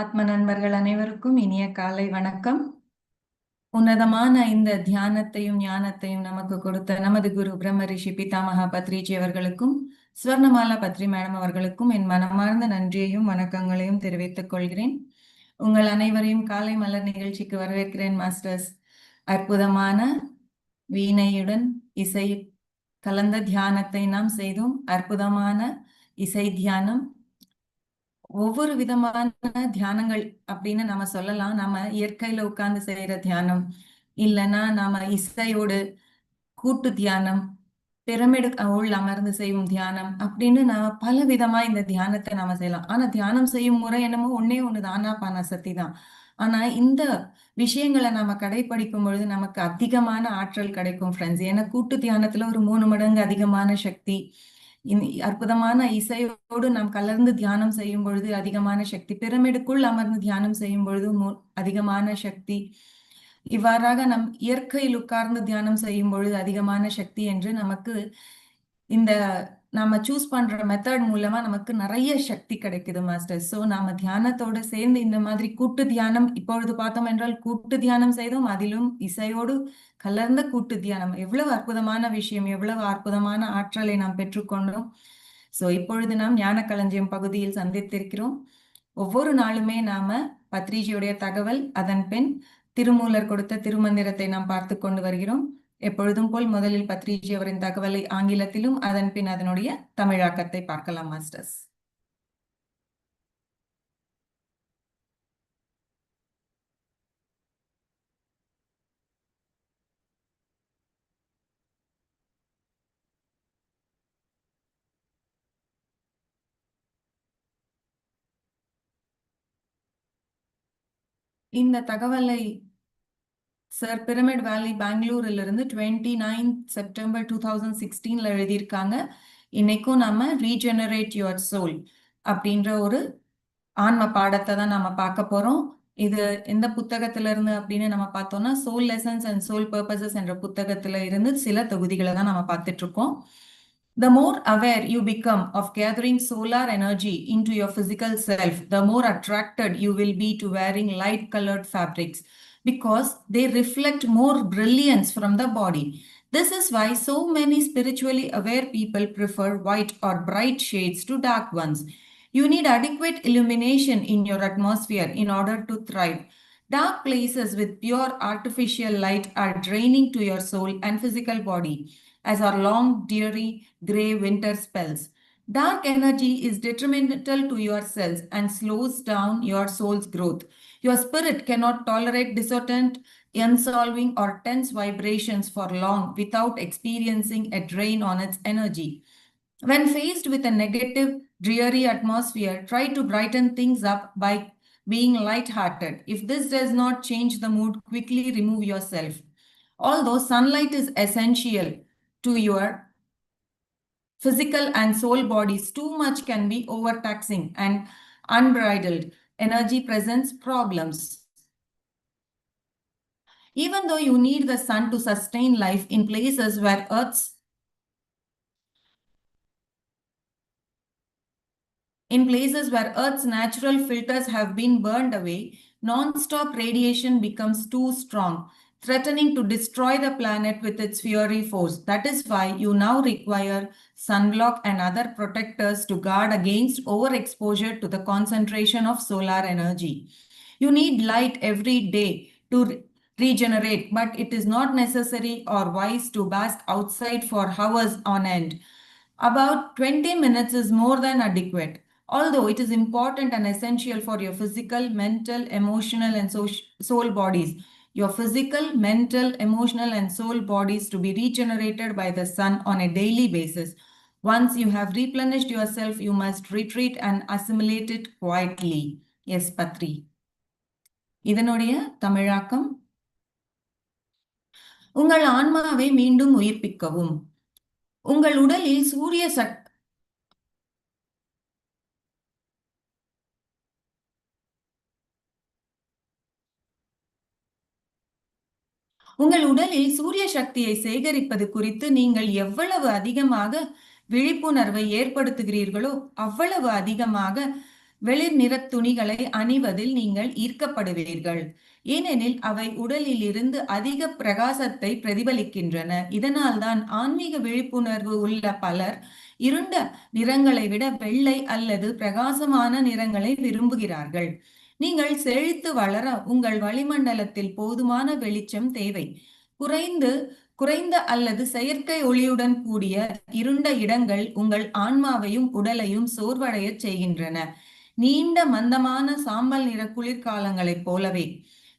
ஆத்ம நண்பர்கள் அனைவருக்கும் இனிய காலை வணக்கம். உன்னதமான இந்த தியானத்தையும் ஞானத்தையும் நமக்கு கொடுத்த நமது குரு பிரம்ம ரிஷி பிதாமகா பத்ரிஜி அவர்களுக்கும் ஸ்வர்ணமாலா பத்ரி மேடம் அவர்களுக்கும் என் மனமார்ந்த நன்றியையும் வணக்கங்களையும் தெரிவித்துக் கொள்கிறேன். உங்கள் அனைவரையும் காலை மலர் நிகழ்ச்சிக்கு வரவேற்கிறேன் மாஸ்டர்ஸ். அற்புதமான வீணையுடன் இசை கலந்த தியானத்தை நாம் செய்தோம். அற்புதமான இசை தியானம். ஒவ்வொரு விதமான தியானங்கள் அப்படின்னு நம்ம சொல்லலாம். நம்ம இயற்கையில உட்கார்ந்து செய்யற தியானம் இல்லைன்னா நாம இசையோடு கூட்டு தியானம் பிரமிடு உள் அமர்ந்து செய்யும் தியானம் அப்படின்னு நாம பல விதமா இந்த தியானத்தை நாம செய்யலாம். ஆனா தியானம் செய்யும் முறை என்னமோ ஒன்னே ஒண்ணு ஆனா பானா சக்தி தான். ஆனா இந்த விஷயங்களை நாம கடைபிடிக்கும் பொழுது நமக்கு அதிகமான ஆற்றல் கிடைக்கும் ஃப்ரெண்ட்ஸ் ஏன்னா கூட்டு தியானத்துல ஒரு மூணு மடங்கு அதிகமான சக்தி அற்புதமான இசையோடு நாம் கலர்ந்து தியானம் செய்யும் பொழுது அதிகமான சக்தி பிரமிடுக்குள் அமர்ந்து தியானம் செய்யும் பொழுது அதிகமான சக்தி. இவ்வாறாக நம் இயற்கையில் உட்கார்ந்து தியானம் செய்யும் பொழுது அதிகமான சக்தி என்று நமக்கு இந்த நாம சூஸ் பண்ற மெத்தட் மூலமா நமக்கு நிறைய சக்தி கிடைக்குது மாஸ்டர் சோ நாம தியானத்தோட சேர்ந்து இந்த மாதிரி கூட்டு தியானம் இப்பொழுது பார்த்தோம் என்றால் கூட்டு தியானம் செய்தோம். அதிலும் இசையோடு கலர்ந்த கூட்டு தியானம். எவ்வளவு அற்புதமான விஷயம் எவ்வளவு அற்புதமான ஆற்றலை நாம் பெற்றுக்கொண்டோம். சோ இப்பொழுது நாம் ஞான களஞ்சியம் பகுதியில் சந்தித்திருக்கிறோம். ஒவ்வொரு நாளுமே நாம பத்ரிஜியுடைய தகவல் அதன் பின் திருமூலர் கொடுத்த திருமந்திரத்தை நாம் பார்த்து கொண்டு வருகிறோம். எப்பொழுதும் போல் முதலில் பத்ரிஜி அவரின் தகவலை ஆங்கிலத்திலும் அதன் பின் அதனுடைய தமிழாக்கத்தை பார்க்கலாம் மாஸ்டர்ஸ். இந்த தகவலை சார் பிரமிட் வேலி பெங்களூர்ல இருந்து twenty nine September two thousand சிக்ஸ்டீன்ல எழுதியிருக்காங்க. இன்னைக்கும் நம்ம ரீஜெனரேட் யுவர் சோல் அப்படின்ற ஒரு ஆன்ம பாடத்தை தான் நம்ம பார்க்க போறோம். இது எந்த புத்தகத்துல இருந்து அப்படின்னு நம்ம பார்த்தோம்னா soul lessons and soul purposes என்ற புத்தகத்துல இருந்து சில தொகுதிகளை தான் நம்ம பார்த்துட்டு இருக்கோம் The more aware you become of gathering solar energy into your physical self, the more attracted you will be to wearing light colored fabrics. Because they reflect more brilliance from the body. This is why so many spiritually aware people prefer white or bright shades to dark ones. You need adequate illumination in your atmosphere in order to thrive. Dark places with pure artificial light are draining to your soul and physical body, as are long, dreary, gray winter spells. Dark energy is detrimental to your cells and slows down your soul's growth. Your spirit cannot tolerate dissortant, unsolving, or tense vibrations for long without experiencing a drain on its energy. When faced with a negative, dreary atmosphere, try to brighten things up by being light-hearted. If this does not change the mood, quickly remove yourself. Although sunlight is essential to your physical and soul bodies, too much can be overtaxing and unbridled. Energy presents problems. Even though you need the sun to sustain life in places where Earth's In places where Earth's natural filters have been burned away, non-stop radiation becomes too strong, threatening to destroy the planet with its fiery force. That is why you now require sunblock and other protectors to guard against overexposure to the concentration of solar energy. You need light every day to re regenerate, but it is not necessary or wise to bask outside for hours on end. About 20 minutes is more than adequate. Although it is important and essential for your physical, mental, emotional, and soul bodies, your physical, mental, emotional, and soul bodies to be regenerated by the sun on a daily basis. Once you have replenished yourself, you must retreat and assimilate it quietly. Yes, Patri. இதனுடைய தமிழாக்கம் உங்கள் ஆன்மாவை மீண்டும் உயிர்ப்பிக்கவும் உங்கள் உடலில் சூரிய chuck உங்கள் உடலில் சூரிய சக்தியை சேகரிப்பது குறித்து நீங்கள் எவ்வளவு அதிகமாக விழிப்புணர்வை ஏற்படுத்துகிறீர்களோ அவ்வளவு அதிகமாக வெளிர் நிற துணிகளை அணிவதில் நீங்கள் ஈர்க்கப்படுவீர்கள். ஏனெனில் அவை உடலில் இருந்து அதிக பிரகாசத்தை பிரதிபலிக்கின்றன. இதனால்தான் ஆன்மீக விழிப்புணர்வு உள்ள பலர் இருண்ட நிறங்களை விட வெள்ளை அல்லது பிரகாசமான நிறங்களை விரும்புகிறார்கள். நீங்கள் செழித்து வளர உங்கள் வளிமண்டலத்தில் போதுமான வெளிச்சம் தேவை. குறைந்து குறைந்த அல்லது செயற்கை ஒளியுடன் கூடிய இருண்ட இடங்கள் உங்கள் ஆன்மாவையும் உடலையும் சோர்வடைய செய்கின்றன. நீண்ட மந்தமான சாம்பல் நிற குளிர்காலங்களைப் போலவே.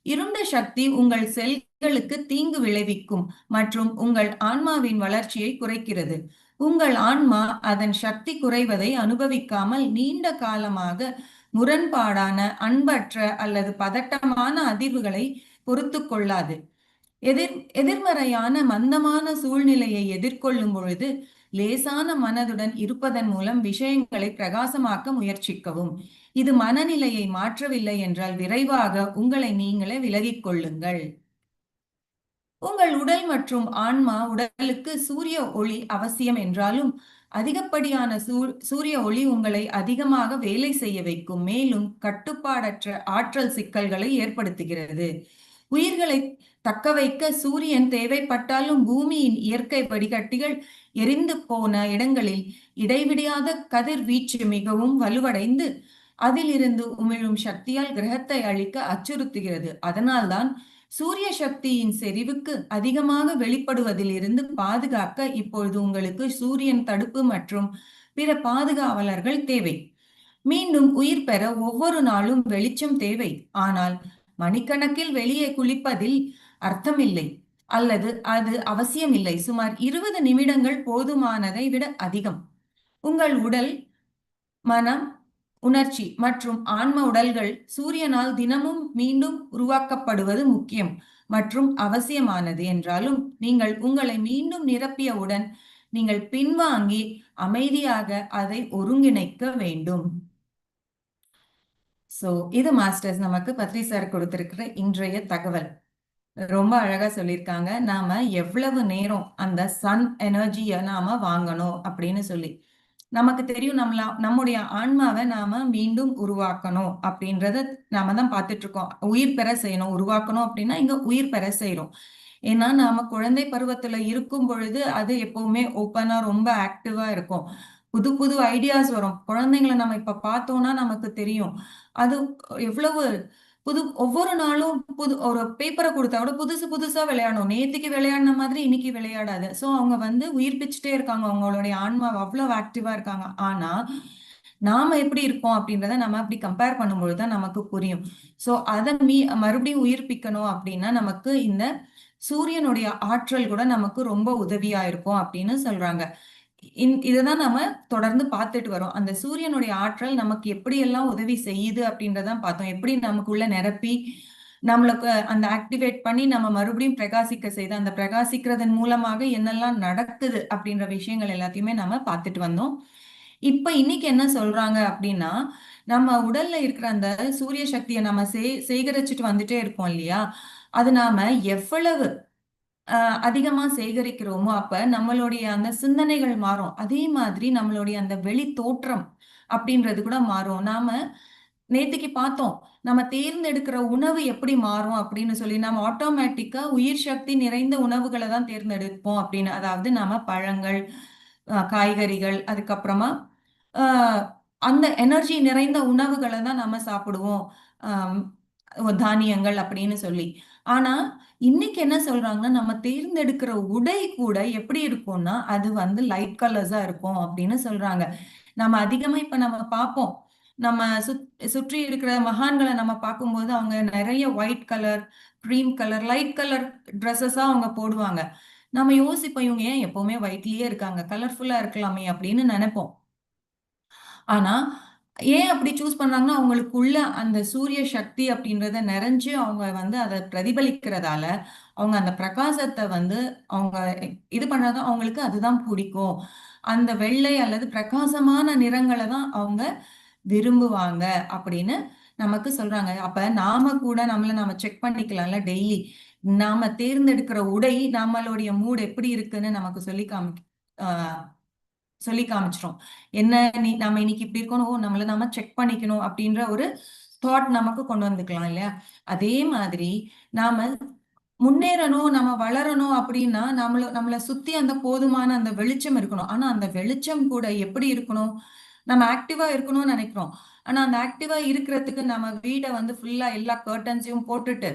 இருண்ட சக்தி உங்கள் செல்களுக்கு தீங்கு விளைவிக்கும் மற்றும் உங்கள் ஆன்மாவின் வளர்ச்சியை குறைக்கிறது. உங்கள் ஆன்மா அதன் சக்தி குறைவதை அனுபவிக்காமல் நீண்ட காலமாக முரண்பாடான அன்பற்ற அல்லது பதட்டமான அதிர்வுகளை பொறுத்து கொள்ளாது. எதிர் எதிர்மறையான மந்தமான சூழ்நிலையை எதிர்கொள்ளும் பொழுது லேசான மனதுடன் இருப்பதன் மூலம் விஷயங்களை பிரகாசமாக்க முயற்சிக்கவும். இது மனநிலையை மாற்றவில்லை என்றால் விரைவாக உங்களை நீங்களே விலகிக் கொள்ளுங்கள். உங்கள் உடல் மற்றும் ஆன்மா உடலுக்கு சூரிய ஒளி அவசியம் என்றாலும் அதிகப்படியான சூரிய ஒளி உங்களை அதிகமாக வேலை செய்ய வைக்கும். மேலும் கட்டுப்பாடற்ற ஆற்றல் சிக்கல்களை ஏற்படுத்துகிறது. உயிர்களை தக்க வைக்க சூரியன் தேவைப்பட்டாலும் பூமியின் இயற்கை வடிகட்டிகள் எரிந்து போன இடங்களில் இடைவிடாத கதிர்வீச்சு மிகவும் வலுவடைந்து அதிலிருந்து உமிழும் சக்தியால் கிரகத்தை அழிக்க அச்சுறுத்துகிறது. அதனால்தான் சூரிய சக்தியின் செறிவுக்கு அதிகமாக வெளிப்படுவதில் இருந்து பாதுகாக்க இப்பொழுது உங்களுக்கு சூரியன் தடுப்பு மற்றும் பிற பாதுகாவலர்கள் தேவை. மீண்டும் உயிர் பெற ஒவ்வொரு நாளும் வெளிச்சம் தேவை. ஆனால் மணிக்கணக்கில் வெளியே குளிப்பதில் அர்த்தமில்லை. அல்லது அது அவசியமில்லை. சுமார் இருபது நிமிடங்கள் போதுமானதை விட அதிகம். உங்கள் உடல் மனம் உணர்ச்சி மற்றும் ஆன்ம உடல்கள் சூரியனால் தினமும் மீண்டும் உருவாக்கப்படுவது முக்கியம் மற்றும் அவசியமானது என்றாலும் நீங்கள் உங்களை மீண்டும் நிரப்பியவுடன் நீங்கள் பின்வாங்கி அமைதியாக அதை ஒருங்கிணைக்க வேண்டும். சோ இது மாஸ்டர்ஸ் நமக்கு பத்ரி சார் கொடுத்திருக்கிற இன்றைய தகவல். ரொம்ப அழகா சொல்லியிருக்காங்க. நாம எவ்வளவு நேரம் அந்த சன் எனர்ஜியை நாம வாங்கணும் அப்படின்னு சொல்லி. நமக்கு தெரியும் நம்மள நம்முடைய ஆன்மாவை நாம மீண்டும் உருவாக்கணும் அப்படின்றத நாம தான் பார்த்துட்டு இருக்கோம் உயிர் பெற செய்யணும் உருவாக்கணும் அப்படின்னா இங்க உயிர் பெற செய்யறோம். ஏன்னா நாம குழந்தை பருவத்துல இருக்கும் பொழுது அது எப்பவுமே ஓப்பனா ரொம்ப ஆக்டிவா இருக்கும். புது புது ஐடியாஸ் வரும். குழந்தைங்களை நம்ம இப்ப பார்த்தோம்னா நமக்கு தெரியும். அது எவ்வளவு புது ஒவ்வொரு நாளும் புது ஒரு பேப்பரை கொடுத்தா கூட புதுசு புதுசா விளையாடணும். நேத்துக்கு விளையாடின மாதிரி இன்னைக்கு விளையாடாது. சோ அவங்க வந்து உயிர்ப்பிச்சுட்டே இருக்காங்க. அவங்களுடைய ஆன்மா அவ்வளவு ஆக்டிவா இருக்காங்க. ஆனா நாம எப்படி இருக்கோம் அப்படின்றத நம்ம அப்படி கம்பேர் பண்ணும்பொழுது தான் நமக்கு புரியும். சோ அதை மீ மறுபடியும் உயிர்ப்பிக்கணும் அப்படின்னா நமக்கு இந்த சூரியனுடைய ஆற்றல் கூட நமக்கு ரொம்ப உதவியா இருக்கும் அப்படின்னு சொல்றாங்க. இதுதான் நம்ம தொடர்ந்து பார்த்துட்டு வரோம். அந்த சூரியனுடைய ஆற்றல் நமக்கு எப்படி எல்லாம் உதவி செய்யுது அப்படின்றதான் பார்த்தோம். எப்படி நமக்குள்ள நிரப்பி நம்மளுக்கு அந்த ஆக்டிவேட் பண்ணி நம்ம மறுபடியும் பிரகாசிக்க செய்து அந்த பிரகாசிக்கிறதன் மூலமாக என்னெல்லாம் நடக்குது அப்படின்ற விஷயங்கள் எல்லாத்தையுமே நம்ம பார்த்துட்டு வந்தோம். இப்ப இன்னைக்கு என்ன சொல்றாங்க அப்படின்னா நம்ம உடல்ல இருக்கிற அந்த சூரிய சக்தியை நம்ம சே சேகரிச்சுட்டு வந்துட்டே இருக்கோம் இல்லையா? அது நாம எவ்வளவு அதிகமா சேகரிக்கிறோமோ அப்ப நம்மளுடைய அந்த சிந்தனைகள் மாறும். அதே மாதிரி நம்மளுடைய அந்த வெளி தோற்றம் அப்படின்றது கூட மாறும். நாம நேத்துக்கு பார்த்தோம் நம்ம தேர்ந்தெடுக்கிற உணவு எப்படி மாறும் அப்படின்னு சொல்லி நம்ம ஆட்டோமேட்டிக்கா உயிர் சக்தி நிறைந்த உணவுகளை தான் தேர்ந்தெடுப்போம் அப்படின்னு. அதாவது நாம பழங்கள் காய்கறிகள் அதுக்கப்புறமா அந்த எனர்ஜி நிறைந்த உணவுகளை தான் நம்ம சாப்பிடுவோம். தானியங்கள் அப்படின்னு சொல்லி. ஆனா இன்னைக்கு என்ன சொல்றாங்கன்னா நம்ம தேர்ந்தெடுக்கிற உடை கூட எப்படி இருக்கும்னா அது வந்து லைட் கலர்ஸா இருக்கும் அப்படின்னு சொல்றாங்க. நம்ம அதிகமா இப்ப நம்ம பார்ப்போம். நம்ம சுற்றி இருக்கிற மகான்களை நம்ம பார்க்கும்போது அவங்க நிறைய white colour cream colour light colour ட்ரெஸ்ஸஸா அவங்க போடுவாங்க. நம்ம யோசிப்போம் இவங்க ஏன் எப்பவுமே ஒயிட்லயே இருக்காங்க? கலர்ஃபுல்லா இருக்கலாமே அப்படின்னு நினைப்போம். ஆனா ஏன் அப்படி சூஸ் பண்ணாங்கன்னா அவங்களுக்குள்ள அந்த சூரிய சக்தி அப்படின்றத நிறைஞ்சு அவங்க வந்து அதை பிரதிபலிக்கிறதால அவங்க அந்த பிரகாசத்தை வந்து அவங்க இது பண்ணாத அவங்களுக்கு அதுதான் பிடிக்கும். அந்த வெள்ளை அல்லது பிரகாசமான நிறங்களை தான் அவங்க விரும்புவாங்க அப்படின்னு நமக்கு சொல்றாங்க. அப்ப நாம கூட நம்மள நாம செக் பண்ணிக்கலாம்ல டெய்லி நாம தேர்ந்தெடுக்கிற உடை நம்மளுடைய மூடு எப்படி இருக்குன்னு நமக்கு சொல்லி காமி சொல்லி காமிச்சிரும். என்ன நீ நம்ம இன்னைக்கு இப்படி இருக்கணும் ஓ நம்மள நாம செக் பண்ணிக்கணும் அப்படின்ற ஒரு தாட் நமக்கு கொண்டு வந்துக்கலாம் இல்லையா? அதே மாதிரி நாம முன்னேறணும் நம்ம வளரணும் அப்படின்னா நம்மள நம்மளை சுத்தி அந்த போதுமான அந்த வெளிச்சம் இருக்கணும். ஆனா அந்த வெளிச்சம் கூட எப்படி இருக்கணும்? நம்ம ஆக்டிவா இருக்கணும்னு நினைக்கிறோம். ஆனா அந்த ஆக்டிவா இருக்கிறதுக்கு நம்ம வீடை வந்து ஃபுல்லா எல்லா கர்டன்ஸையும் போட்டுட்டு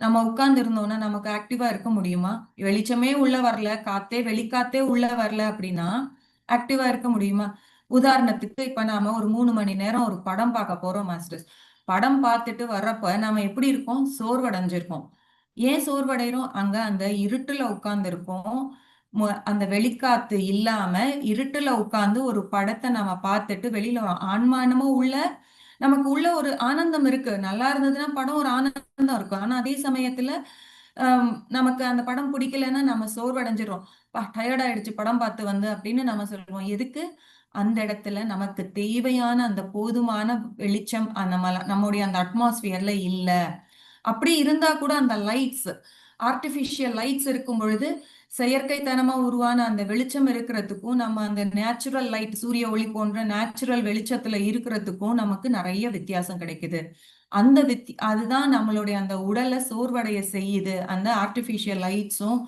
நம்ம உட்கார்ந்து இருந்தோம்னா நமக்கு ஆக்டிவா இருக்க முடியுமா? வெளிச்சமே உள்ள வரல காத்தே வெளிக்காத்தே உள்ள வரல அப்படின்னா ஆக்டிவா இருக்க முடியுமா? உதாரணத்துக்கு இப்ப நாம ஒரு மூணு மணி நேரம் ஒரு படம் பார்க்க போறோம் மாஸ்டர்ஸ் படம் பார்த்துட்டு வர்றப்ப நாம எப்படி இருக்கோம்? சோர்வடைஞ்சிருக்கோம் ஏன் சோர்வடைகிறோம்? அங்க அந்த இருட்டுல உட்கார்ந்து இருக்கோம் அந்த வெளிக்காத்து இல்லாம இருட்டுல உட்கார்ந்து ஒரு படத்தை நம்ம பார்த்துட்டு வெளியில ஆன்மானமும் உள்ள நமக்கு உள்ள ஒரு ஆனந்தம் இருக்கு. நல்லா இருந்ததுன்னா படம் ஒரு ஆனந்தம் இருக்கும். ஆனா அதே சமயத்துல நமக்கு அந்த படம் பிடிக்கலன்னா நம்ம சோர்வடைஞ்சிடும் பா டயர்ட் ஆயிடுச்சு படம் பார்த்து வந்து அப்படின்னு நம்ம சொல்லுவோம். எதுக்கு? அந்த இடத்துல நமக்கு தேவையான அந்த போதுமான வெளிச்சம் அந்த மல நம்முடைய அந்த அட்மாஸ்பியர்ல இல்ல. அப்படி இருந்தா கூட அந்த லைட்ஸ் ஆர்டிஃபிஷியல் லைட்ஸ் இருக்கும் பொழுது செயற்கைத்தனமா உருவான அந்த வெளிச்சம் இருக்கிறதுக்கும் நம்ம அந்த நேச்சுரல் லைட் சூரிய ஒளி போன்ற நேச்சுரல் வெளிச்சத்துல இருக்கிறதுக்கும் நமக்கு நிறைய வித்தியாசம் கிடைக்குது. அந்த வித் அதுதான் நம்மளுடைய அந்த உடலை சோர்வடைய செய்யுது. அந்த ஆர்டிஃபிஷியல் லைட்ஸும்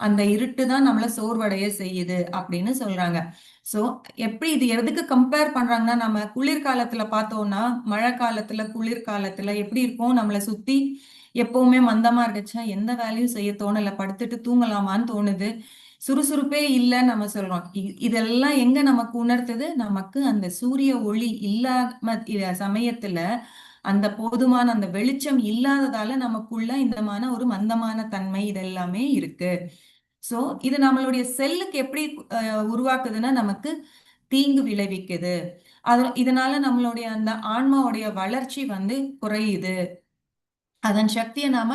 அந்த இருட்டு தான் நம்மளை சோர்வடைய செய்யுது அப்படின்னு சொல்றாங்க. ஸோ எப்படி இது எதுக்கு கம்பேர் பண்றாங்கன்னா நம்ம குளிர்காலத்துல பார்த்தோம்னா மழை காலத்துல குளிர்காலத்துல எப்படி இருக்கும்? நம்மளை சுத்தி எப்பவுமே மந்தமா இருக்குச்சா எந்த வேலையும் செய்ய தோணல படுத்துட்டு தூங்கலாமான்னு தோணுது. சுறுசுறுப்பே இல்லைன்னு நம்ம சொல்றோம். இதெல்லாம் எங்க நமக்கு உணர்த்துது? நமக்கு அந்த சூரிய ஒளி இல்லாம சமயத்துல அந்த போதுமான அந்த வெளிச்சம் இல்லாததால நமக்குள்ள இந்தமான ஒரு மந்தமான தன்மை இதெல்லாமே இருக்கு. ஸோ இது நம்மளுடைய செல்லுக்கு எப்படி உருவாக்குதுன்னா நமக்கு தீங்கு விளைவிக்குது. அது இதனால நம்மளுடைய அந்த ஆன்மாவுடைய வளர்ச்சி வந்து குறையுது. அதன் சக்தியை நாம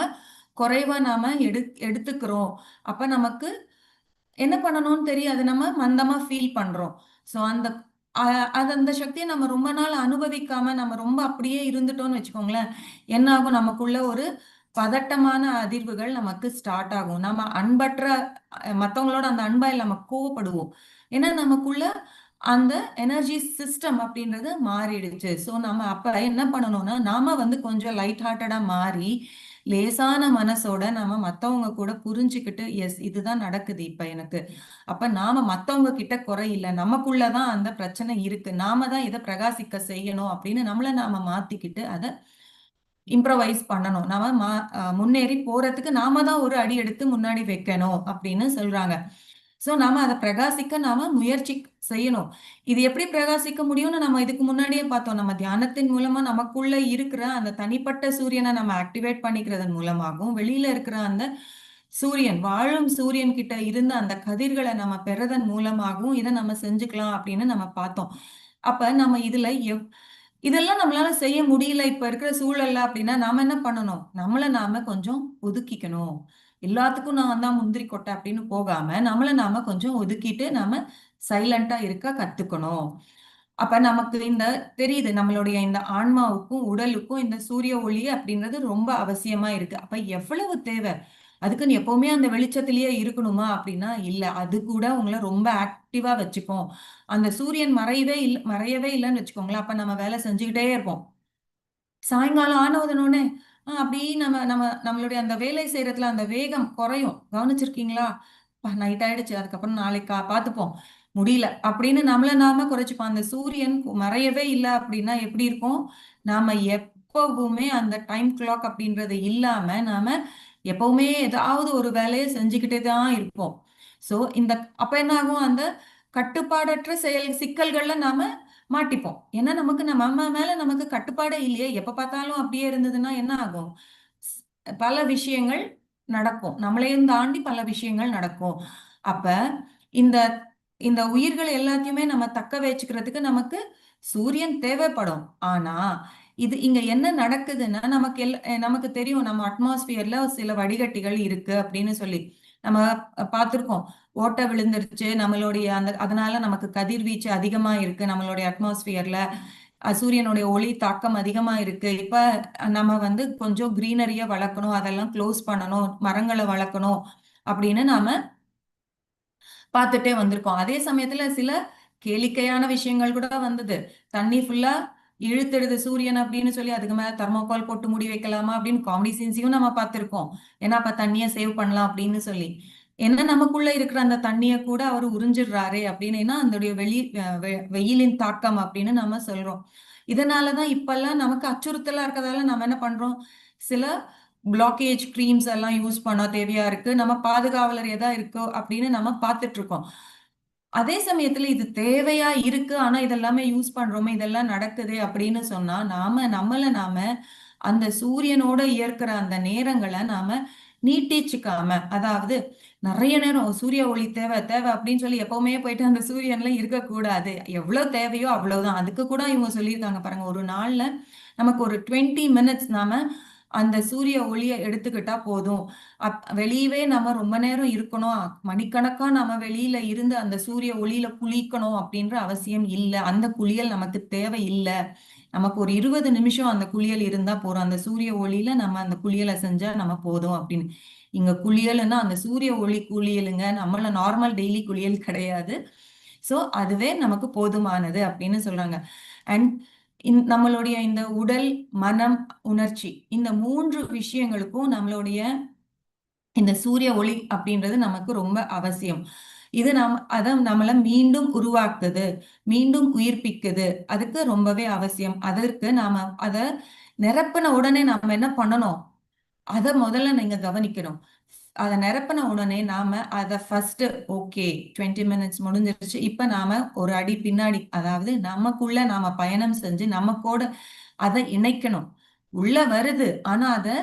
குறைவா நாம எடு எடுத்துக்கிறோம். அப்ப நமக்கு என்ன பண்ணணும்னு தெரியாது. நம்ம மந்தமா ஃபீல் பண்றோம். ஸோ அந்த அது அந்த சக்தியை நம்ம ரொம்ப நாள் அனுபவிக்காம நம்ம ரொம்ப அப்படியே இருந்துட்டோம்னு வச்சுக்கோங்களேன். என்ன ஆகும்? நமக்குள்ள ஒரு பதட்டமான அதிர்வுகள் நமக்கு ஸ்டார்ட் ஆகும். நம்ம அன்பற்ற மற்றவங்களோட அந்த அன்பாயில் நம்ம கோவப்படுவோம். ஏன்னா நமக்குள்ள அந்த எனர்ஜி சிஸ்டம் அப்படின்றது மாறிடுச்சு. ஸோ நம்ம அப்ப என்ன பண்ணணும்னா நாம வந்து கொஞ்சம் லைட் ஹார்ட்டடா மாறி லேசான மனசோட நம்ம மத்தவங்க கூட புரிஞ்சுக்கிட்டு எஸ் இதுதான் நடக்குது இப்ப எனக்கு. அப்ப நாம மத்தவங்க கிட்ட குறை இல்லை. நமக்குள்ளதான் அந்த பிரச்சனை இருக்கு. நாம தான் இதை பிரகாசிக்க செய்யணும் அப்படின்னு நம்மள நாம மாத்திக்கிட்டு அதை இம்ப்ரவைஸ் பண்ணணும். நாம மா முன்னேறி போறதுக்கு நாம தான் ஒரு அடி எடுத்து முன்னாடி வைக்கணும் அப்படின்னு சொல்றாங்க. ஸோ நாம அதை பிரகாசிக்க நாம முயற்சி செய்யணும். இது எப்படி பிரகாசிக்க முடியும்னு நம்ம இதுக்கு முன்னாடியே பார்த்தோம். நம்ம தியானத்தின் மூலமா நமக்குள்ள இருக்கிற அந்த தனிப்பட்ட சூரியனை நம்ம ஆக்டிவேட் பண்ணிக்கிறதன் மூலமாகவும் வெளியில இருக்கிற அந்த சூரியன் வாழும் சூரியன் கிட்ட இருந்த அந்த கதிர்களை நம்ம பெறதன் மூலமாகவும் இதை நம்ம செஞ்சுக்கலாம் அப்படின்னு நம்ம பார்த்தோம். அப்ப நம்ம இதுல எவ் இதெல்லாம் நம்மளால செய்ய முடியல. இப்ப இருக்கிற சூழல்ல அப்படின்னா நாம என்ன பண்ணணும்? நம்மள நாம கொஞ்சம் ஒதுக்கிக்கணும். எல்லாத்துக்கும் நான் தான் முந்திரி கொட்டை அப்படின்னு போகாம நம்மளை நாம கொஞ்சம் ஒதுக்கிட்டு நாம சைலண்டா இருக்க கத்துக்கணும். அப்ப நமக்கு இந்த தெரியுது நம்மளுடைய இந்த ஆன்மாவுக்கும் உடலுக்கும் இந்த சூரிய ஒளி அப்படின்றது ரொம்ப அவசியமா இருக்கு. அப்ப எவ்வளவு தேவை? அதுக்குன்னு எப்பவுமே அந்த வெளிச்சத்திலேயே இருக்கணுமா அப்படின்னா இல்ல. அது கூட உங்களை ரொம்ப ஆக்டிவா வச்சுக்கும். அந்த சூரியன் மறையவே இல்லை மறையவே இல்லைன்னு வச்சுக்கோங்களேன். அப்ப நம்ம வேலை செஞ்சுக்கிட்டே இருப்போம். சாயங்காலம் ஆனவுதனோடனே அப்படி நம்ம நம்ம நம்மளுடைய அந்த வேலை செய்யறதுல அந்த வேகம் குறையும். கவனிச்சிருக்கீங்களா? நைட் ஆயிடுச்சு. அதுக்கப்புறம் நாளைக்கு பார்த்துப்போம் முடியல. அப்படின்னு நம்மளை நாம குறைச்சிப்போம். அந்த சூரியன் மறையவே இல்லை அப்படின்னா எப்படி இருக்கும்? நாம எப்பவுமே அந்த டைம் கிளாக் அப்படின்றது இல்லாம நாம எப்பவுமே ஏதாவது ஒரு வேலையை செஞ்சுக்கிட்டே தான் இருப்போம். ஸோ இந்த அப்ப என்ன ஆகும் அந்த கட்டுப்பாடற்ற செயல் சிக்கல்கள்ல நாம மாட்டிப்போம். ஏன்னா நமக்கு நம்ம மேல நமக்கு கட்டுப்பாடே இல்லையே. எப்ப பார்த்தாலும் அப்படியே இருந்ததுன்னா என்ன ஆகும்? பல விஷயங்கள் நடக்கும். நம்மளையும் தாண்டி பல விஷயங்கள் நடக்கும். அப்ப இந்த இந்த உயிர்கள் எல்லாத்தையுமே நம்ம தக்க வச்சுக்கிறதுக்கு நமக்கு சூரியன் தேவைப்படும். ஆனா இது இங்க என்ன நடக்குதுன்னா நமக்கு எல் நமக்கு தெரியும். நம்ம அட்மாஸ்பியர்ல சில வடிகட்டிகள் இருக்கு அப்படின்னு சொல்லி. நம்ம பார்த்துருக்கோம். ஓட்டை விழுந்துருச்சு நம்மளுடைய அந்த அதனால நமக்கு கதிர்வீச்சு அதிகமா இருக்கு நம்மளுடைய அட்மாஸ்பியர்ல சூரியனுடைய ஒளி தாக்கம் அதிகமா இருக்கு. இப்ப நம்ம வந்து கொஞ்சம் கிரீனரிய வளர்க்கணும் அதெல்லாம் க்ளோஸ் பண்ணணும் மரங்களை வளர்க்கணும் அப்படின்னு நாம பார்த்துட்டே வந்திருக்கோம். அதே சமயத்துல சில கேளிக்கையான விஷயங்கள் கூட வந்தது. தண்ணி ஃபுல்லா இழுத்துடுது சூரியன் அப்படின்னு சொல்லி அதுக்கு மேல தர்மோகால் போட்டு முடி வைக்கலாமா அப்படின்னு காமெடி சீன்ஸையும் நம்ம பார்த்திருக்கோம். ஏன்னா அப்ப தண்ணியை சேவ் பண்ணலாம் அப்படின்னு சொல்லி. என்ன நமக்குள்ள இருக்கிற அந்த தண்ணியை கூட அவர் உறிஞ்சிடுறாரு அப்படின்னா அதோடைய வெளி வெயிலின் தாக்கம் அப்படின்னு நம்ம சொல்றோம். இதனாலதான் இப்பெல்லாம் நமக்கு அச்சுறுத்தலா இருக்கிறதால நம்ம என்ன பண்றோம்? சில பிளாக்கேஜ் க்ரீம்ஸ் எல்லாம் யூஸ் பண்ண தேவையா இருக்கு. நம்ம பாதுகாவலர் எதா இருக்கோ அப்படின்னு நம்ம பார்த்துட்டு இருக்கோம். அதே சமயத்துல இது தேவையா இருக்கு ஆனா இதெல்லாமே யூஸ் பண்றோமே இதெல்லாம் நடக்குது அப்படின்னு சொன்னா நாம நம்மள நாம அந்த சூரியனோட இயற்கிற அந்த நேரங்களை நாம நீட்டிச்சுக்காம அதாவது நிறைய நேரம் சூரிய ஒளி தேவை தேவை அப்படின்னு சொல்லி எப்பவுமே போயிட்டு அந்த சூரியன்ல இருக்கக்கூடாது. எவ்வளவு தேவையோ அவ்வளவுதான். அதுக்கு கூட இவங்க சொல்லியிருக்காங்க பாருங்க ஒரு நாள்ல நமக்கு ஒரு டுவெண்ட்டி மினிட்ஸ் நாம அந்த சூரிய ஒளியை எடுத்துக்கிட்டா போதும். அப் வெளியவே நம்ம ரொம்ப நேரம் இருக்கணும். மணிக்கணக்கா நம்ம வெளியில இருந்து அந்த சூரிய ஒளியில குளிக்கணும் அப்படின்ற அவசியம் இல்லை. அந்த குளியல் நமக்கு தேவை இல்லை நமக்கு ஒரு இருபது நிமிஷம் அந்த குளியல் இருந்தா போறோம் அந்த சூரிய ஒளியில நம்ம அந்த குளியலை செஞ்சா நம்ம போதும் அப்படின்னு. இங்க குளியல்னா அந்த சூரிய ஒளி குளியலுங்க. நம்மள நார்மல் டெய்லி குளியல் கிடையாது. ஸோ அதுவே நமக்கு போதுமானது அப்படின்னு சொல்றாங்க. அண்ட் நம்மளுடைய இந்த உடல் மனம் உணர்ச்சி இந்த மூன்று விஷயங்களுக்கும் நம்மளுடைய இந்த சூரிய ஒளி அப்படின்றது நமக்கு ரொம்ப அவசியம். இது நம் அதை நம்மளை மீண்டும் உருவாக்குது மீண்டும் உயிர்ப்பிக்குது. அதுக்கு ரொம்பவே அவசியம். அதற்கு நாம அதை நிரப்பின உடனே நம்ம என்ன பண்ணணும்? அதை முதல்ல நீங்க கவனிக்கணும். அதை நிரப்பின உடனே நாம அதை ஃபர்ஸ்ட் ஓகே டுவெண்ட்டி மினிட்ஸ் முடிஞ்சிருச்சு. இப்ப நாம ஒரு அடி பின்னாடி அதாவது நமக்குள்ள நாம பயணம் செஞ்சு நமக்கோட அதை இணைக்கணும். உள்ள வருது. ஆனா அதை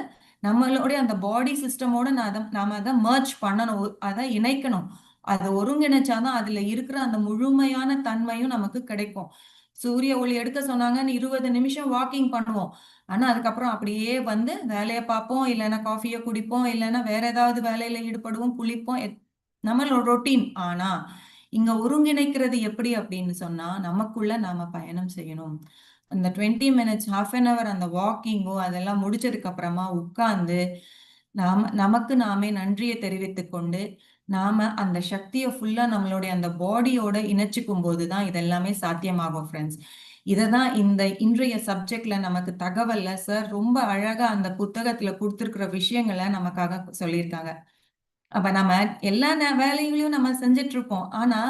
நம்மளுடைய அந்த பாடி சிஸ்டமோட நான் அதை நாம அதை மர்ச் பண்ணணும். அதை இணைக்கணும். அதை ஒருங்கிணைச்சாதான் அதுல இருக்கிற அந்த முழுமையான தன்மையும் நமக்கு கிடைக்கும். சூரிய ஒளி எடுக்க சொன்னாங்கன்னு இருபது நிமிஷம் வாக்கிங் பண்ணுவோம். ஆனா அதுக்கப்புறம் அப்படியே வந்து வேலையை பார்ப்போம் இல்லைன்னா காஃபியை குடிப்போம் இல்லைன்னா வேற ஏதாவது வேலையில ஈடுபடுவோம் குளிப்போம் எத்- நம்மளோட ரொட்டீன் ஆனா இங்க ஒருங்கிணைக்கிறது எப்படி அப்படின்னு சொன்னா நமக்குள்ள நாம பயணம் செய்யணும். அந்த twenty minutes half an hour அந்த வாக்கிங்கோ அதெல்லாம் முடிச்சதுக்கு அப்புறமா உட்கார்ந்து நாம நமக்கு நாமே நன்றியை தெரிவித்து கொண்டு நாம அந்த சக்தியை ஃபுல்லா நம்மளுடைய அந்த பாடியோட இணைச்சுக்கும் போதுதான் இதெல்லாமே சாத்தியமாகும் ஃப்ரெண்ட்ஸ் இததான் இந்த இன்றைய சப்ஜெக்ட்ல நமக்கு தகவல்ல சார் ரொம்ப அழகா அந்த புத்தகத்துல கொடுத்துருக்கிற விஷயங்களை நமக்காக சொல்லியிருக்காங்க. அப்ப நம்ம எல்லா வேலைகளையும் நம்ம செஞ்சுட்டு இருப்போம் ஆனா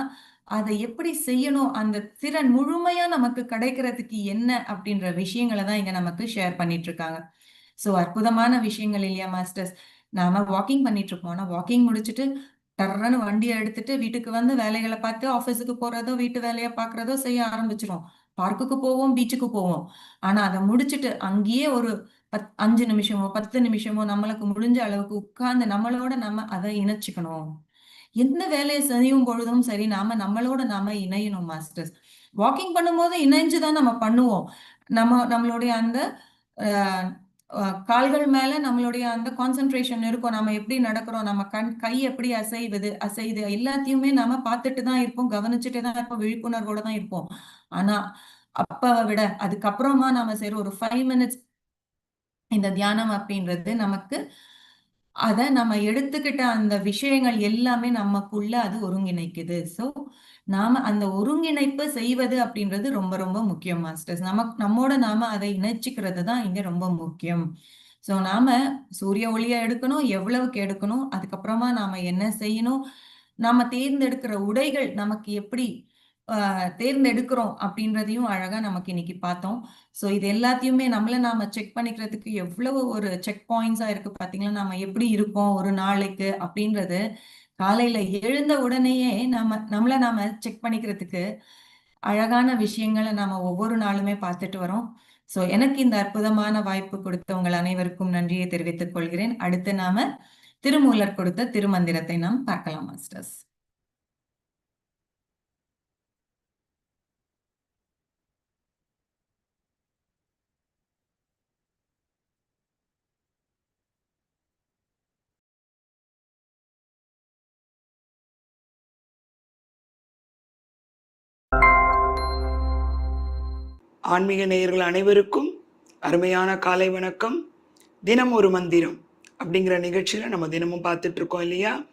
அதை எப்படி செய்யணும்? அந்த திறன் முழுமையா நமக்கு கிடைக்கிறதுக்கு என்ன? அப்படின்ற விஷயங்களை தான் இங்க நமக்கு ஷேர் பண்ணிட்டு இருக்காங்க ஸோ அற்புதமான விஷயங்கள் இல்லையா மாஸ்டர்ஸ் நாம வாக்கிங் பண்ணிட்டு இருப்போம் ஆனா வாக்கிங் முடிச்சுட்டு டர்றன்னு வண்டியை எடுத்துட்டு வீட்டுக்கு வந்து வேலைகளை பார்த்து ஆஃபீஸுக்கு போறதோ வீட்டு வேலையை பார்க்கறதோ செய்ய ஆரம்பிச்சிரும் பார்க்குக்கு போவோம் பீச்சுக்கு போவோம். ஆனா அதை முடிச்சுட்டு அங்கேயே ஒரு பத் அஞ்சு நிமிஷமோ பத்து நிமிஷமோ நம்மளுக்கு முடிஞ்ச அளவுக்கு உட்கார்ந்து நம்மளோட நம்ம அதை இணைச்சிக்கணும். எந்த வேலையை செய்யும் பொழுதும் சரி நாம நம்மளோட நாம இணையணும் மாஸ்டர்ஸ் வாக்கிங் பண்ணும்போது இணைஞ்சுதான் நம்ம பண்ணுவோம். நம்ம நம்மளுடைய அந்த கால்கள் மேல நம்மளுடைய அந்த கான்சென்ட்ரேஷன் இருக்கும். நம்ம எப்படி நடக்கிறோம்? நம்ம கண் கை எப்படி அசைவது அசைது எல்லாத்தையுமே நாம பார்த்துட்டு தான் இருப்போம். கவனிச்சுட்டே தான் இருப்போம். விழிப்புணர்வோட தான் இருப்போம். ஆனா அப்ப விட அதுக்கப்புறமா நாம சரி ஒரு ஃபைவ் மினிட்ஸ் இந்த தியானம் அப்படின்றது நமக்கு அதை நம்ம எடுத்துக்கிட்ட அந்த விஷயங்கள் எல்லாமே நமக்குள்ள அது ஒருங்கிணைக்குது. ஸோ நாம அந்த ஒருங்கிணைப்பு செய்வது அப்படின்றது ரொம்ப ரொம்ப முக்கியம் மாஸ்டர்ஸ். நமக்கு நம்மோட நாம அதை இணைச்சிக்கிறது தான் இங்க ரொம்ப முக்கியம். ஸோ நாம சூரிய ஒளியா எடுக்கணும் எவ்வளவுக்கு எடுக்கணும் அதுக்கப்புறமா நாம என்ன செய்யணும் நாம தேர்ந்தெடுக்கிற உடைகள் நமக்கு எப்படி தேர்ந்தெடுக்கிறோம் அப்படின்றதையும் அழகா நமக்கு இன்னைக்கு பார்த்தோம். ஸோ இது எல்லாத்தையுமே நம்மள நாம செக் பண்ணிக்கிறதுக்கு எவ்வளவு ஒரு செக் பாயிண்ட்ஸா இருக்கு பாத்தீங்களா? நாம எப்படி இருக்கோம் ஒரு நாளைக்கு அப்படின்றது காலையில எழுந்த உடனேயே நம்ம நம்மள நாம செக் பண்ணிக்கிறதுக்கு அழகான விஷயங்களை நாம ஒவ்வொரு நாளுமே பார்த்துட்டு வரோம். சோ எனக்கு இந்த அற்புதமான வாய்ப்பு கொடுத்த உங்கள் அனைவருக்கும் நன்றியை தெரிவித்துக் கொள்கிறேன். அடுத்து நாம திருமூலர் கொடுத்த திருமந்திரத்தை நாம் பார்க்கலாம் மாஸ்டர்ஸ் ஆன்மீக நேயர்கள் அனைவருக்கும் அருமையான காலை வணக்கம். தினம் ஒரு மந்திரம் அப்படிங்கிற நிகழ்ச்சியில் நம்ம தினமும் பார்த்துட்டு இருக்கோம் இல்லையா?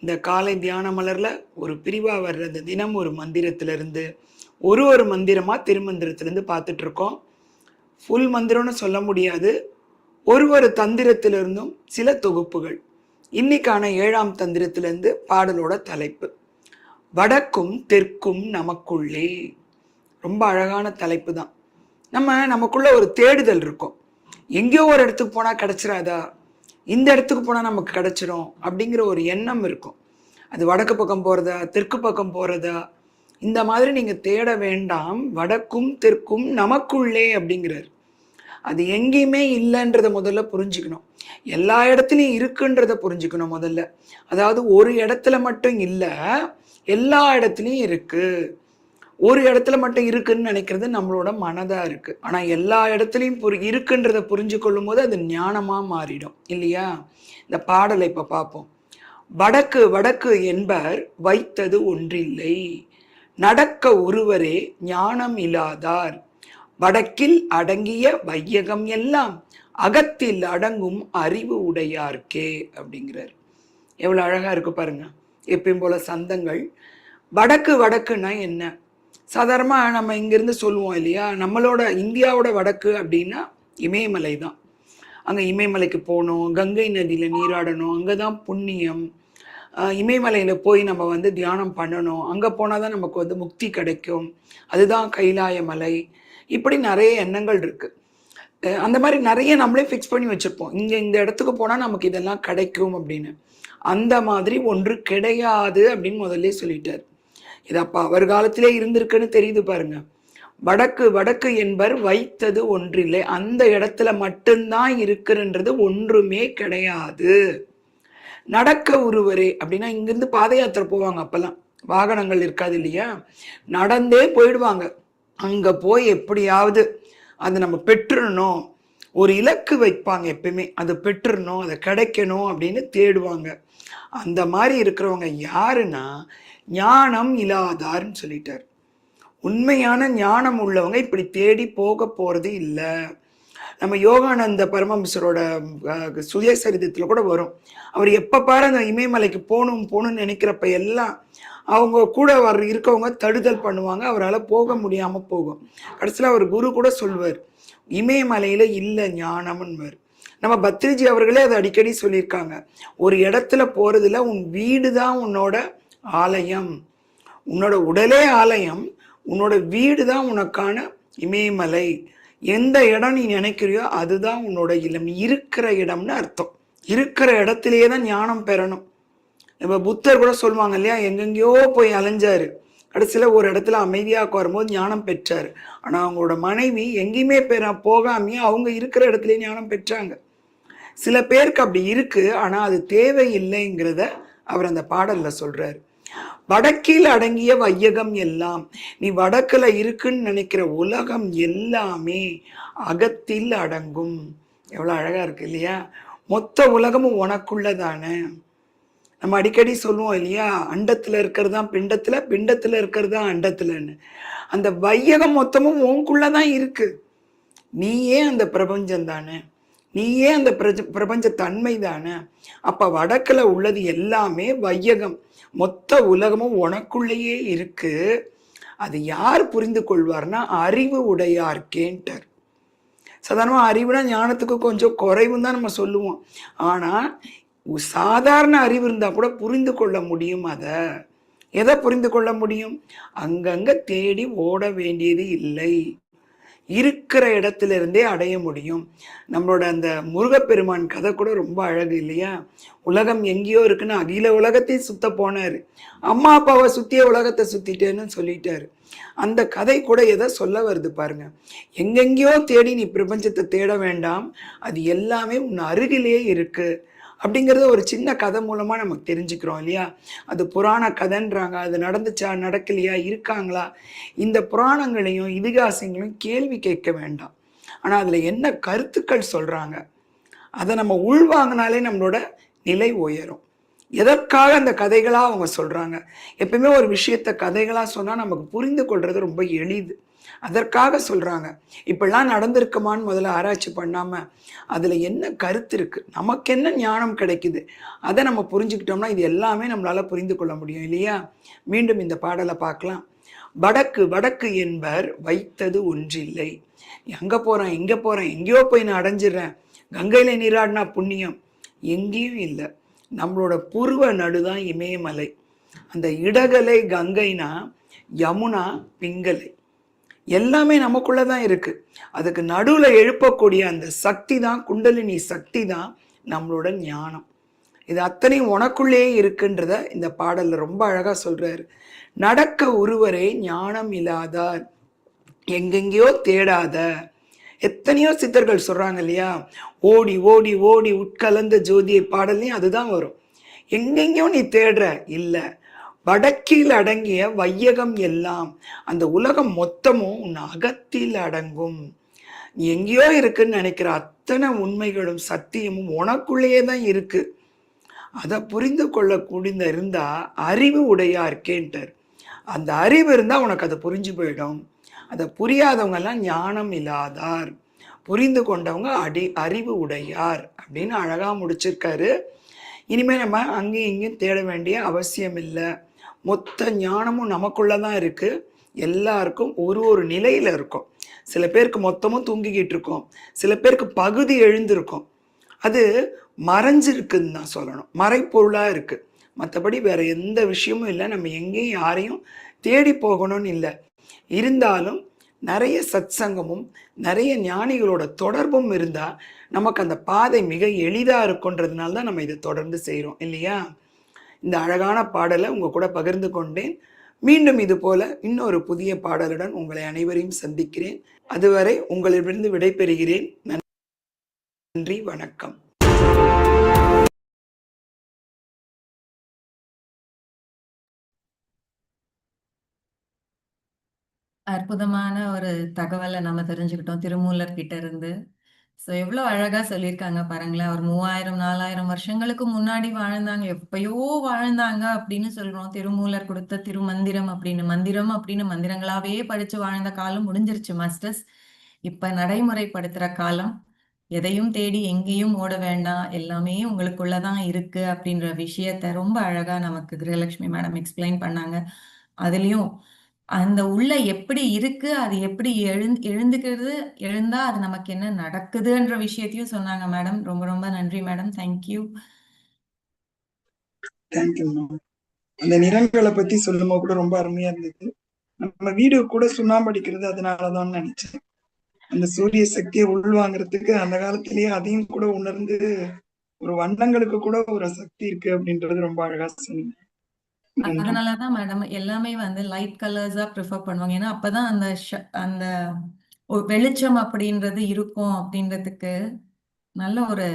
இந்த காலை தியான மலர்ல ஒரு பிரிவாக வர்ற இந்த தினம் ஒரு மந்திரத்திலிருந்து ஒரு ஒரு மந்திரமாக திருமந்திரத்திலேருந்து பார்த்துட்டு இருக்கோம் ஃபுல் மந்திரம்னு சொல்ல முடியாது. ஒரு ஒரு தந்திரத்திலிருந்தும் சில தொகுப்புகள். இன்னைக்கான ஏழாம் தந்திரத்திலேருந்து பாடலோட தலைப்பு. வடக்கும் தெற்கும் நமக்குள்ளே. ரொம்ப அழகான தலைப்பு தான். நம்ம நமக்குள்ள ஒரு தேடுதல் இருக்கும். எங்கேயோ ஒரு இடத்துக்கு போனால் கிடைச்சிராதா? இந்த இடத்துக்கு போனால் நமக்கு கிடைச்சிரும் அப்படிங்கிற ஒரு எண்ணம் இருக்கும். அது வடக்கு பக்கம் போகிறதா தெற்கு பக்கம் போகிறதா இந்த மாதிரி நீங்கள் தேட வேண்டாம். வடக்கும் தெற்கும் நமக்குள்ளே அப்படிங்கிறார். அது எங்கேயுமே இல்லைன்றத முதல்ல புரிஞ்சுக்கணும். எல்லா இடத்துலையும் இருக்குன்றத புரிஞ்சுக்கணும் முதல்ல. அதாவது ஒரு இடத்துல மட்டும் இல்லை எல்லா இடத்துலையும் இருக்குது ஒரு இடத்துல மட்டும் இருக்குன்னு நினைக்கிறது நம்மளோட மனதா இருக்கு. ஆனா எல்லா இடத்துலையும் புரி இருக்குன்றத புரிஞ்சு கொள்ளும் போது அது ஞானமா மாறிடும். இல்லையா? இந்த பாடலை இப்ப பார்ப்போம் வடக்கு வடக்கு என்பர் வைத்தது ஒன்றில்லை. நடக்க ஒருவரே ஞானம் இல்லாதார். வடக்கில் அடங்கிய வையகம் எல்லாம் அகத்தில் அடங்கும் அறிவு உடையார்க்கே அப்படிங்கிறார். எவ்வளவு அழகா இருக்கு பாருங்க. எப்பயும் போல சந்தங்கள். வடக்கு வடக்குன்னா என்ன? சாதாரணமாக நம்ம இங்கேருந்து சொல்லுவோம் இல்லையா? நம்மளோட இந்தியாவோட வடக்கு அப்படின்னா இமயமலை தான். அங்கே இமயமலைக்கு போகணும் கங்கை நதியில் நீராடணும் அங்கே தான் புண்ணியம் இமயமலையில் போய் நம்ம வந்து தியானம் பண்ணணும். அங்கே போனால் தான் நமக்கு வந்து முக்தி கிடைக்கும். அதுதான் கைலாய மலை. இப்படி நிறைய எண்ணங்கள் இருக்குது அந்த மாதிரி நிறைய நம்மளே ஃபிக்ஸ் பண்ணி வச்சுருப்போம். இங்கே இந்த இடத்துக்கு போனால் நமக்கு இதெல்லாம் கிடைக்கும் அப்படின்னு. அந்த மாதிரி ஒன்று கிடையாது அப்படின்னு முதல்ல சொல்லிட்டார். இது அப்போ அவர் காலத்திலே இருந்திருக்குன்னு தெரியுது பாருங்க. வடக்கு வடக்கு என்பர் வைத்தது ஒன்றில்லை. அந்த இடத்துல மட்டும்தான் இருக்குன்றது ஒன்றுமே கிடையாது. நடக்க ஒருவரே அப்படின்னா இங்கிருந்து பாத யாத்திரை போவாங்க அப்பெல்லாம். வாகனங்கள் இருக்காது இல்லையா? நடந்தே போயிடுவாங்க. அங்க போய் எப்படியாவது அதை நம்ம பெற்றுடணும் ஒரு இலக்கு வைப்பாங்க எப்பயுமே. அது பெற்றுடணும் அதை கிடைக்கணும் அப்படின்னு தேடுவாங்க. அந்த மாதிரி இருக்கிறவங்க யாருன்னா ஞானம் இல்லாதார்னு சொல்லிட்டார். உண்மையான ஞானம் உள்ளவங்க இப்படி தேடி போக போகிறது இல்லை. நம்ம யோகானந்த பரமஹம்சரோட சுயசரிதத்தில் கூட வரும். அவர் எப்போ பாரு அந்த இமயமலைக்கு போகணும் போகணும்னு நினைக்கிறப்ப எல்லாம் அவங்க கூட அவர் இருக்கவங்க தடுதல் பண்ணுவாங்க. அவரால் போக முடியாமல் போகும். கடைசியில் அவர் குரு கூட சொல்வார் இமயமலையில் இல்லை ஞானம்னுவார். நம்ம பத்ரிஜி அவர்களே அதை அடிக்கடி சொல்லியிருக்காங்க. ஒரு இடத்துல போகிறதுல உன் வீடு தான் உன்னோட ஆலயம். உன்னோட உடலே ஆலயம் உன்னோட வீடு தான் உனக்கான இமயமலை. எந்த இடம் நீ நினைக்கிறியோ அதுதான் உன்னோட இல்லம் இருக்கிற இடம்னு அர்த்தம். இருக்கிற இடத்துலையே தான் ஞானம் பெறணும். இப்போ புத்தர் கூட சொல்லுவாங்க இல்லையா எங்கெங்கேயோ போய் அலைஞ்சாரு. கடைசியில் ஒரு இடத்துல அமைதியாக உட்காரும்போது ஞானம் பெற்றார். ஆனால் அவங்களோட மனைவி எங்கேயுமே பெற போகாமையே அவங்க இருக்கிற இடத்துலயே ஞானம் பெற்றாங்க. சில பேருக்கு அப்படி இருக்கு ஆனால் அது தேவையில்லைங்கிறத அவர் அந்த பாடலில் சொல்கிறாரு வடக்கில் அடங்கிய வையகம் எல்லாம் நீ வடக்குல இருக்குன்னு நினைக்கிற உலகம் எல்லாமே அகத்தில் அடங்கும். எவ்வளவு அழகா இருக்கு இல்லையா? மொத்த உலகமும் உனக்குள்ளதானே. நம்ம அடிக்கடி சொல்லுவோம் இல்லையா? அண்டத்துல இருக்கிறது தான் பிண்டத்துல பிண்டத்துல இருக்கிறது தான் அண்டத்துலன்னு. அந்த வையகம் மொத்தமும் உனக்குள்ளதான் இருக்கு. நீயே அந்த பிரபஞ்சம் தானே. நீயே அந்த பிரஜ பிரபஞ்ச தன்மை தானே. அப்ப வடக்குல உள்ளது எல்லாமே வையகம். மொத்த உலகமும் உனக்குள்ளேயே இருக்கு. அது யார் புரிந்து கொள்வார்னா அறிவு உடையார்க்கேன்ட்டார் சாதாரணமாக அறிவுனா ஞானத்துக்கு கொஞ்சம் குறைவுன்னு தான் நம்ம சொல்லுவோம். ஆனால் சாதாரண அறிவு இருந்தால் கூட புரிந்து கொள்ள முடியும் அதை. எதை புரிந்து கொள்ள முடியும்? அங்கங்கே தேடி ஓட வேண்டியது இல்லை. இருக்கிற இடத்துலேருந்தே அடைய முடியும். நம்மளோட அந்த முருகப்பெருமான் கதை கூட ரொம்ப அழகு இல்லையா? உலகம் எங்கேயோ இருக்குன்னு அகில உலகத்தையும் சுத்த போனார். அம்மா அப்பாவை சுத்திய உலகத்தை சுத்திட்டேன்னு சொல்லிட்டாரு. அந்த கதை கூட எதை சொல்ல வருது பாருங்க. எங்கெங்கேயோ தேடி நீ பிரபஞ்சத்தை தேட வேண்டாம். அது எல்லாமே உன் அருகிலேயே இருக்குது அப்படிங்கிறத ஒரு சின்ன கதை மூலமா நமக்கு தெரிஞ்சுக்கிறோம் இல்லையா? அது புராண கதைன்றாங்க. அது நடந்துச்சா நடக்கலையா இருக்காங்களா? இந்த புராணங்களையும் இதிகாசங்களையும் கேள்வி கேட்க வேண்டாம். ஆனால் அதில் என்ன கருத்துக்கள் சொல்றாங்க? அதை நம்ம உள்வாங்கினாலே நம்மளோட நிலை உயரும். எதற்காக அந்த கதைகளாக அவங்க சொல்றாங்க? எப்பயுமே ஒரு விஷயத்த கதைகளாக சொன்னால் நமக்கு புரிந்து கொள்றது ரொம்ப எளிது. அதற்காக சொல்கிறாங்க இப்படிலாம் நடந்திருக்குமான்னு முதல்ல ஆராய்ச்சி பண்ணாமல் அதில் என்ன கருத்து இருக்குது நமக்கு என்ன ஞானம் கிடைக்குது? அதை நம்ம புரிஞ்சுக்கிட்டோம்னா இது எல்லாமே நம்மளால் புரிந்து கொள்ள முடியும் இல்லையா? மீண்டும் இந்த பாடலை பார்க்கலாம். வடக்கு வடக்கு என்பர் வைத்தது ஒன்றில்லை. எங்கே போகிறேன் எங்கே போகிறேன் எங்கேயோ போய் நான் அடைஞ்சிடுறேன். கங்கையில் நீராடினா புண்ணியம்? எங்கேயும் இல்லை. நம்மளோட பூர்வ நடுதான் இமயமலை. அந்த இடகலை கங்கைனா யமுனா பிங்கலை. எல்லாமே நமக்குள்ளே தான் இருக்குது அதுக்கு நடுவில் எழுப்பக்கூடிய அந்த சக்தி தான் குண்டலினி சக்தி தான் நம்மளோட ஞானம். இது அத்தனையும் உனக்குள்ளேயே இருக்குன்றத இந்த பாடலில் ரொம்ப அழகாக சொல்கிறாரு நடக்க ஒருவரே ஞானம் இல்லாதார் எங்கெங்கேயோ தேடாத. எத்தனையோ சித்தர்கள் சொல்கிறாங்க இல்லையா? ஓடி ஓடி ஓடி உட்கலந்த ஜோதியை பாடல்லையும் அதுதான் வரும். எங்கெங்கேயோ நீ தேடுற இல்லை. வடக்கில் அடங்கிய வையகம் எல்லாம் அந்த உலகம் மொத்தமும் உன் அகத்தில் அடங்கும். நீ எங்கேயோ இருக்குன்னு நினைக்கிற அத்தனை உண்மைகளும் சத்தியமும் உனக்குள்ளேயே தான் இருக்கு. அதை புரிந்து கொள்ளக்கூடிய இருந்தா அறிவு உடையார்க்கேன்ட்டார் அந்த அறிவு இருந்தா உனக்கு அதை புரிஞ்சு போயிடும். அதை புரியாதவங்க எல்லாம் ஞானம் இல்லாதார். புரிந்து கொண்டவங்க அடி அறிவு உடையார் அப்படின்னு அழகா முடிச்சிருக்காரு. இனிமே நம்ம அங்கேயும் இங்கேயும் தேட வேண்டிய அவசியம் இல்லை மொத்த ஞானமும் நமக்குள்ள தான் இருக்குது எல்லாருக்கும் ஒரு ஒரு நிலையில் இருக்கும். சில பேருக்கு மொத்தமும் தூங்கிக்கிட்டு இருக்கோம். சில பேருக்கு பகுதி எழுந்திருக்கும். அது மறைஞ்சிருக்குன்னு தான் சொல்லணும். மறைப்பொருளாக இருக்குது மற்றபடி வேற எந்த விஷயமும் இல்லை. நம்ம எங்கேயும் யாரையும் தேடி போகணும்னு இல்லை. இருந்தாலும் நிறைய சத்சங்கமும் நிறைய ஞானிகளோட தொடர்பும் இருந்தால் நமக்கு அந்த பாதை மிக எளிதாக இருக்குன்றதுனால தான் நம்ம இதை தொடர்ந்து செய்கிறோம் இல்லையா? இந்த அழகான பாடலை உங்க கூட பகிர்ந்து கொண்டேன். மீண்டும் இது போல இன்னொரு புதிய பாடலுடன் உங்களை அனைவரையும் சந்திக்கிறேன். அதுவரை உங்களிடமிருந்து விடைபெறுகிறேன். நன்றி வணக்கம். அற்புதமான ஒரு தகவலை நம்ம தெரிஞ்சுக்கிட்டோம். திருமூலர் கிட்ட இருந்து. ஸோ எவ்வளோ அழகா சொல்லியிருக்காங்க பாருங்களேன். ஒரு மூவாயிரம் நாலாயிரம் வருஷங்களுக்கு முன்னாடி வாழ்ந்தாங்க. எப்பயோ வாழ்ந்தாங்க அப்படின்னு சொல்றோம். திருமூலர் கொடுத்த திருமந்திரம் அப்படின்னு மந்திரம் அப்படின்னு மந்திரங்களாவே படிச்சு வாழ்ந்த காலம் முடிஞ்சிருச்சு மாஸ்டர்ஸ். இப்ப நடைமுறைப்படுத்துற காலம். எதையும் தேடி எங்கேயும் ஓட வேண்டாம். எல்லாமே உங்களுக்குள்ளதான் இருக்கு அப்படின்ற விஷயத்த ரொம்ப அழகா நமக்கு கிரகலட்சுமி மேடம் எக்ஸ்பிளைன் பண்ணாங்க. அதுலயும் அந்த உள்ள எப்படி இருக்கு அது எப்படி எழுந் எழுந்துக்கிறது எழுந்தா அது நமக்கு என்ன நடக்குதுன்ற விஷயத்தையும் சொன்னாங்க மேடம். ரொம்ப ரொம்ப நன்றி மேடம். தேங்க்யூ தேங்க்யூ மேம் அந்த நிறங்களை பத்தி சொல்லும்போது கூட ரொம்ப அருமையா இருந்தது. நம்ம வீடு கூட சுண்ணாம்பு அடிக்கிறது அதனாலதான் நினைச்சேன். அந்த சூரிய சக்தியை உள்வாங்கிறதுக்கு அந்த காலத்திலேயே அதையும் கூட உணர்ந்து ஒரு வண்ணங்களுக்கு கூட ஒரு சக்தி இருக்கு அப்படின்றது ரொம்ப அழகா சொன்னீங்க. அதனாலதான் மேடம் எல்லாமே வந்து லைட் கலர்ஸா ப்ரிஃபர் பண்ணுவாங்க. ஏன்னா அப்பதான் அந்த அந்த வெளிச்சம் அப்படின்றது இருக்கும் அப்படின்றதுக்கு நல்ல ஒரு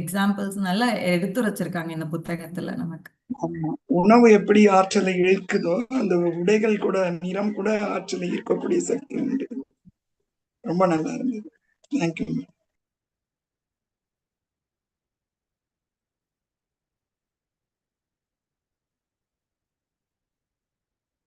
எக்ஸாம்பிள்ஸ் நல்லா எடுத்து வச்சிருக்காங்க இந்த புத்தகத்துல நமக்கு. உணவு எப்படி ஆற்றலை இழுக்குதோ அந்த உடைகள் கூட நிறம் கூட ஆற்றலை ஈர்க்கக்கூடிய சக்தி உண்டு. ரொம்ப நல்லா இருந்தது. தேங்க்யூ